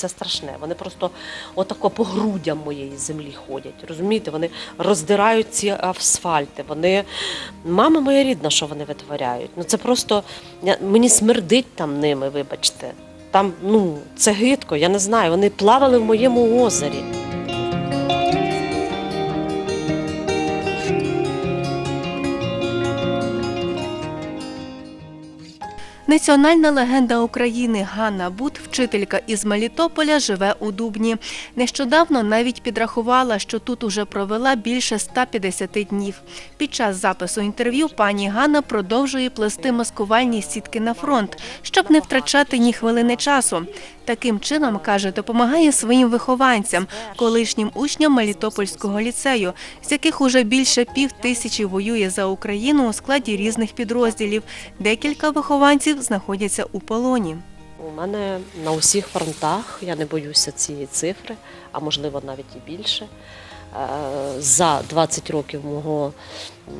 це страшне. Вони просто отако по грудям моєї землі ходять. Розумієте, вони роздирають ці асфальти. Вони мама моя рідна, що вони витворяють. Ну це просто мені смердить там ними, вибачте. Там ну це гидко, я не знаю. Вони плавали в моєму озері. Національна легенда України Ганна Бут, вчителька із Мелітополя, живе у Дубні. Нещодавно навіть підрахувала, що тут уже провела більше 150 днів. Під час запису інтерв'ю пані Ганна продовжує плести маскувальні сітки на фронт, щоб не втрачати ні хвилини часу. Таким чином, каже, допомагає своїм вихованцям, колишнім учням Мелітопольського ліцею, з яких уже більше пів тисячі воює за Україну у складі різних підрозділів. Декілька вихованців знаходяться у полоні. У мене на усіх фронтах, я не боюся цієї цифри, а можливо навіть і більше. Е, За 20 років мого е,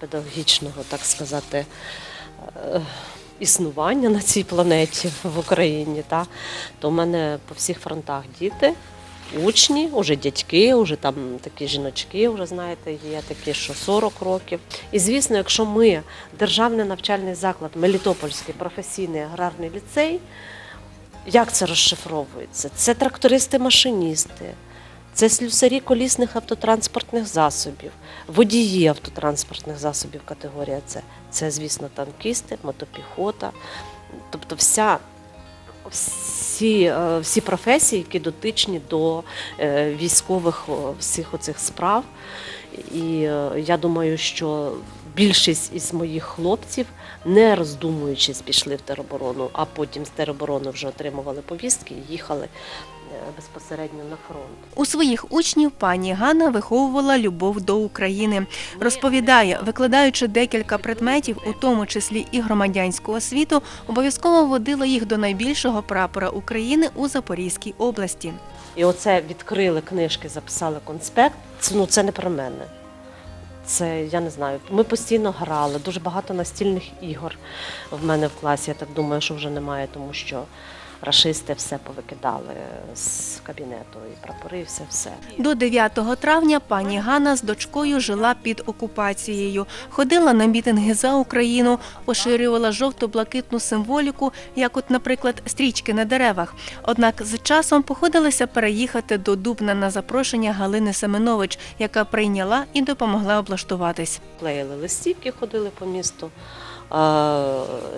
педагогічного, так сказати, е, існування на цій планеті в Україні, та, то в мене по всіх фронтах діти, учні, уже дядьки, уже там такі жіночки, вже знаєте, є такі, що 40 років. І звісно, якщо ми державний навчальний заклад, Мелітопольський професійний аграрний ліцей, як це розшифровується? Це трактористи-машиністи, це слюсарі колісних автотранспортних засобів, водії автотранспортних засобів категорія С. Це, звісно, танкісти, мотопіхота. Тобто вся, всі, е, всі професії, які дотичні до е, військових всіх оцих справ. І е, я думаю, що більшість із моїх хлопців, не роздумуючись, пішли в тероборону, а потім з тероборони вже отримували повістки і їхали е, безпосередньо на фронт. У своїх учнів пані Ганна виховувала любов до України. Розповідає, викладаючи декілька предметів, у тому числі і громадянську освіту, обов'язково водила їх до найбільшого прапора України у Запорізькій області. І оце відкрили книжки, записали конспект. Це, ну, це не про мене. Це я не знаю. Ми постійно грали, дуже багато настільних ігор в мене в класі. Я так думаю, що вже немає, тому що рашисти все повикидали з кабінету, і прапори, і все все. До 9 травня пані Ганна з дочкою жила під окупацією, ходила на мітинги за Україну, поширювала жовто-блакитну символіку, як, от, наприклад, стрічки на деревах. Однак з часом походилася переїхати до Дубна на запрошення Галини Семенович, яка прийняла і допомогла облаштуватись. Клеїли листівки, ходили по місту,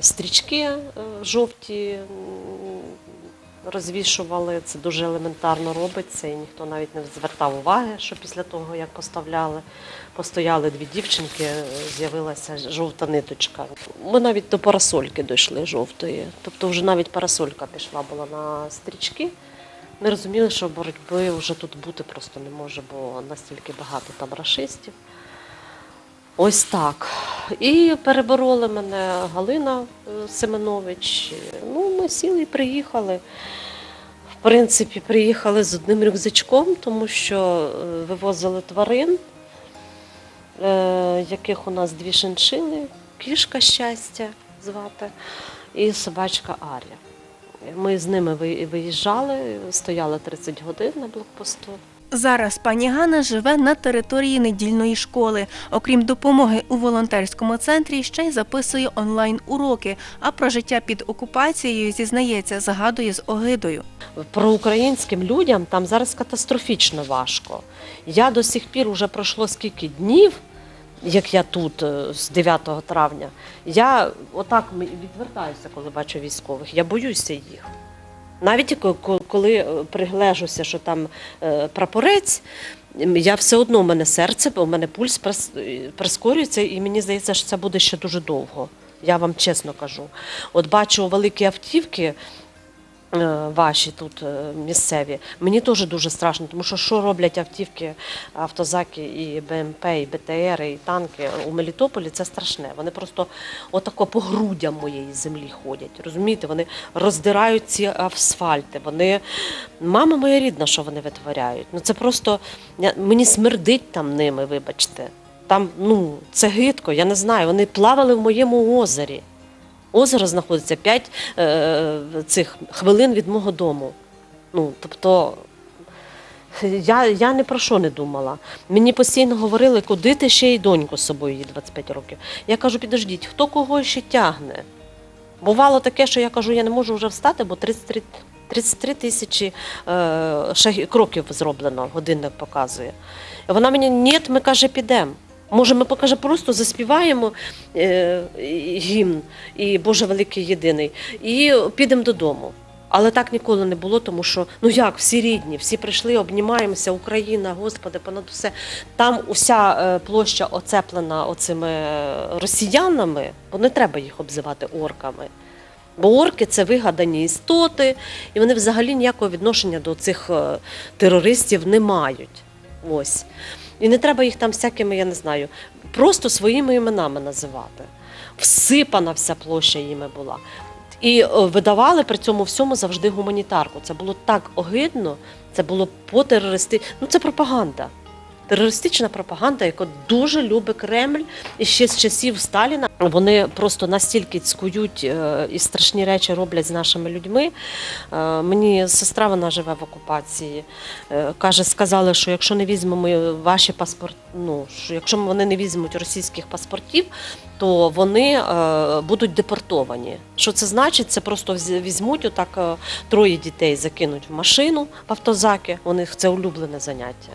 стрічки е, жовті розвішували. Це дуже елементарно робиться, і ніхто навіть не звертав уваги, що після того, як поставляли, постояли дві дівчинки, е, з'явилася жовта ниточка. Ми навіть до парасольки дійшли жовтої. Тобто вже навіть парасолька пішла була на стрічки. Ми розуміли, що боротьби вже тут бути просто не може, бо настільки багато там рашистів. Ось так. І перебороли мене Галина е, Семенович. Ну, ми сіли і приїхали. В принципі, приїхали з одним рюкзачком, тому що е, вивозили тварин, е, яких у нас дві шиншили, кішка щастя звати, і собачка Арія. Ми з ними ви- виїжджали, стояли 30 годин на блокпосту. Зараз пані Ганна живе на території недільної школи. Окрім допомоги у волонтерському центрі, ще й записує онлайн-уроки. А про життя під окупацією зізнається, згадує з огидою. проукраїнським людям там зараз катастрофічно важко. Я до сих пір вже пройшло скільки днів, як я тут е, з 9 травня. Я отак відвертаюся, коли бачу військових. Я боюся їх. Навіть ко- ко- коли е, приглежуся, що там е, прапорець, я все одно у мене серце, у мене пульс е, прискорюється, і мені здається, що це буде ще дуже довго. Я вам чесно кажу. От бачу великі автівки. Е, Ваші тут е, місцеві. Мені теж дуже страшно, тому що що роблять автівки, автозаки, і БМП, і БТР, і танки у Мелітополі, це страшне. Вони просто отако по грудям моєї землі ходять. Розумієте, вони роздирають ці асфальти. Вони мама моя рідна, що вони витворяють. Ну це просто мені смердить там ними, вибачте. Там ну це гидко, я не знаю. Вони плавали в моєму озері. Озеро знаходиться 5 е, цих хвилин від мого дому. Ну, тобто, я, я ні про що не думала. Мені постійно говорили, куди ти ще й доньку з собою її 25 років. Я кажу, підождіть, хто кого ще тягне? Бувало таке, що я кажу, я не можу вже встати, бо 33, 33 тисячі е, кроків зроблено, годинник показує. Вона мені, ні, ми каже, підемо. Може, ми покаже, просто заспіваємо е, гімн і Боже великий єдиний, і підемо додому. Але так ніколи не було, тому що ну як всі рідні, всі прийшли, обнімаємося, Україна, Господи, понад усе. Там уся е, площа оцеплена оцими росіянами, бо не треба їх обзивати орками. Бо орки це вигадані істоти, і вони взагалі ніякого відношення до цих е, терористів не мають. Ось. І не треба їх там всякими, я не знаю, просто своїми іменами називати. Всипана вся площа їми була. І е, видавали при цьому всьому завжди гуманітарку. Це було так огидно, це було по терористи. Ну це пропаганда. Терористична пропаганда, яку дуже любить Кремль і ще з часів Сталіна. Вони просто настільки цькують е, і страшні речі роблять з нашими людьми. Е, Мені сестра вона живе в окупації. е, Каже, сказали, що якщо не візьмемо ваші паспорти, ну що якщо вони не візьмуть російських паспортів, то вони будуть депортовані. Що це значить? Це просто візьмуть отак троє дітей, закинуть в машину в автозаки. У них це улюблене заняття.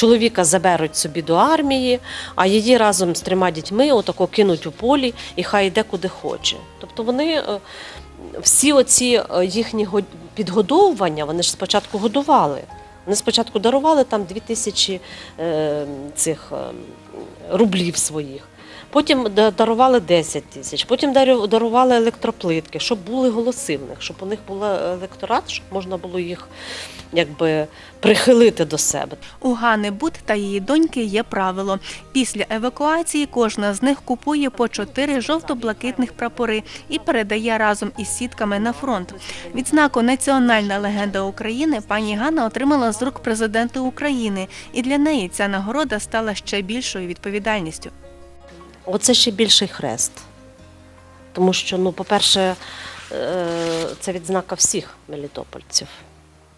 Чоловіка заберуть собі до армії, а її разом з трьома дітьми отако кинуть у полі і хай йде куди хоче. Тобто вони е, всі оці е, їхні го- підгодовування, вони ж спочатку годували. Вони спочатку дарували там дві тисячі е, цих рублів своїх. Потім дарували 10 тисяч, потім дарували електроплитки, щоб були голоси в них, щоб у них був електорат, щоб можна було їх якби прихилити до себе. У Гани Бут та її доньки є правило. Після евакуації кожна з них купує по чотири жовто-блакитних прапори і передає разом із сітками на фронт. Відзнаку Національна легенда України пані Ганна отримала з рук президента України, і для неї ця нагорода стала ще більшою відповідальністю. Оце ще більший хрест. Тому що, ну, по-перше, е, це відзнака всіх мелітопольців,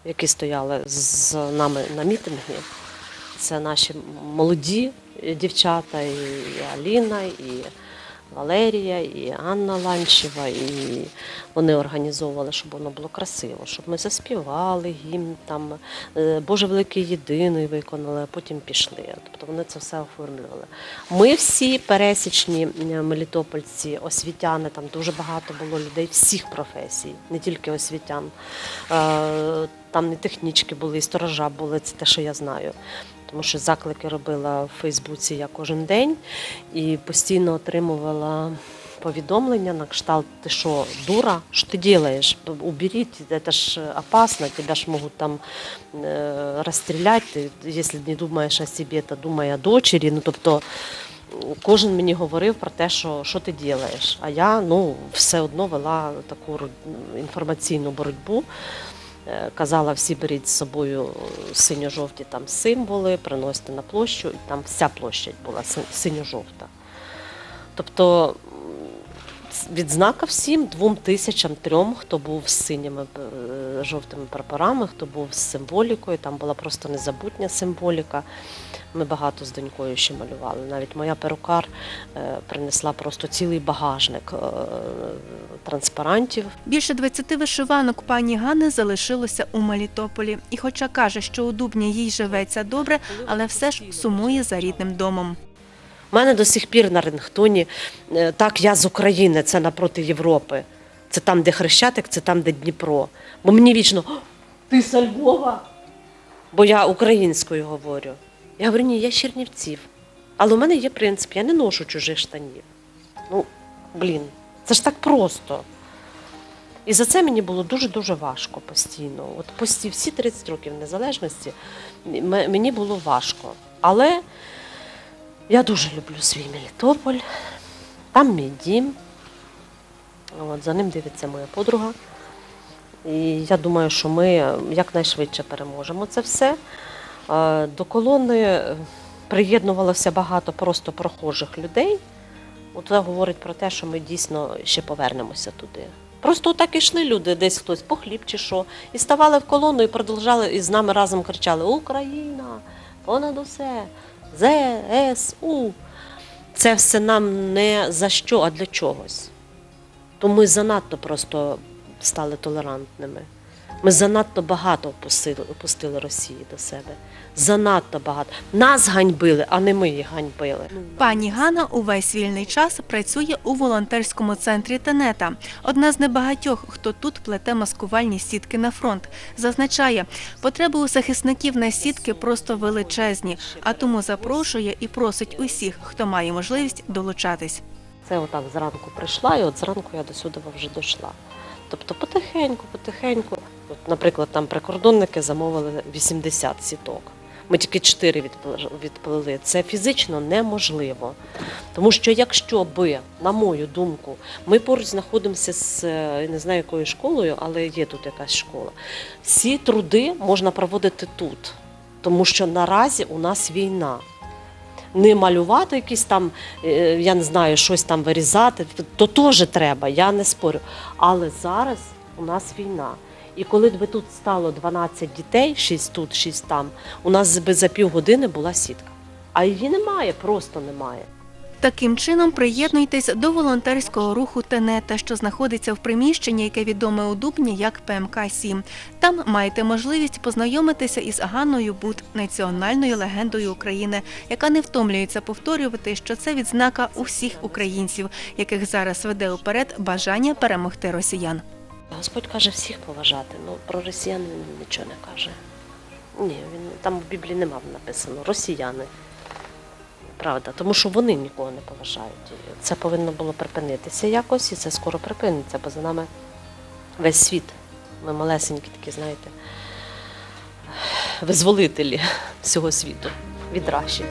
які стояли з нами на мітингі. Це наші молоді дівчата, і Аліна, і Валерія, і Анна Ланчева. І вони організовували, щоб воно було красиво, щоб ми заспівали гімн, там е, Боже великий єдиний виконали, а потім пішли. Тобто вони це все оформлювали. Ми всі пересічні мелітопольці, освітяни, там дуже багато було людей всіх професій, не тільки освітян. Е, Там не технічки були, і сторожа були, це те, що я знаю. Тому що заклики робила в Фейсбуці я кожен день і постійно отримувала повідомлення на кшталт, ти що, дура, що ти робиш? Уберіть, це ж опасно, тебе ж можуть там е, розстріляти, якщо не думаєш о собі, то думай о дочері. Ну, тобто, кожен мені говорив про те, що, що ти робиш. А я ну, все одно вела таку інформаційну боротьбу. Е, Казала, всі беріть з собою синьо-жовті там символи, приносите на площу, і там вся площадь була синьо-жовта. Тобто відзнака всім двом тисячам трьом, хто був з синіми е, жовтими прапорами, хто був з символікою, там була просто незабутня символіка. Ми багато з донькою ще малювали. Навіть моя перукар е, принесла просто цілий багажник е, транспарантів. Більше 20 вишиванок пані Ганни залишилося у Мелітополі. І хоча каже, що у Дубні їй живеться добре, але все ж сумує за рідним домом. У мене до сих пір на рингтоні е, так, я з України, це напроти Європи. Це там, де Хрещатик, це там, де Дніпро. Бо мені вічно ти з Львова? Бо я українською говорю. Я говорю, ні, я з Чернівців. Але у мене є принцип, я не ношу чужих штанів. Ну, блін, це ж так просто. І за це мені було дуже-дуже важко постійно. От пості всі 30 років незалежності мені було важко. Але я дуже люблю свій Мелітополь. Там мій дім. От, за ним дивиться моя подруга. І я думаю, що ми якнайшвидше переможемо це все. Е, До колони е, приєднувалося багато просто прохожих людей. Це говорить про те, що ми дійсно ще повернемося туди. Просто так ішли люди, десь хтось по хліб чи що, і ставали в колону і продовжали, і з нами разом кричали Україна, понад усе, ЗСУ. Це все нам не за що, а для чогось. То ми занадто просто стали толерантними. Ми занадто багато опустили, Росії до себе. Занадто багато. Нас ганьбили, а не ми їх ганьбили. Пані Ганна увесь вільний час працює у волонтерському центрі Тенета. Одна з небагатьох, хто тут плете маскувальні сітки на фронт. Зазначає, потреби у захисників на сітки просто величезні, а тому запрошує і просить усіх, хто має можливість долучатись. Це отак зранку прийшла, і от зранку я до сюди вже дійшла. Тобто потихеньку, потихеньку. От, наприклад, там прикордонники замовили 80 сіток. Ми тільки 4 відпл- відплили. Це фізично неможливо. Тому що якщо би, на мою думку, ми поруч знаходимося з е, не знаю якою школою, але є тут якась школа. Всі труди можна проводити тут, тому що наразі у нас війна не малювати якісь там, е, я не знаю, щось там вирізати, то теж треба, я не спорю. Але зараз у нас війна. І коли би тут стало 12 дітей, 6 тут, 6 там, у нас би за півгодини була сітка. А її немає, просто немає. Таким чином приєднуйтесь до волонтерського руху Тенета, що знаходиться в приміщенні, яке відоме у Дубні як ПМК-7. Там маєте можливість познайомитися із Ганною Бут, національною легендою України, яка не втомлюється повторювати, що це відзнака усіх українців, яких зараз веде уперед бажання перемогти росіян. Господь каже всіх поважати. Ну про росіян він нічого не каже. Ні, він там в Біблії нема написано росіяни. Правда, тому що вони нікого не поважають. Це повинно було припинитися якось, і це скоро припиниться, бо за нами весь світ. Ми малесенькі такі, знаєте, визволителі всього світу від Раші.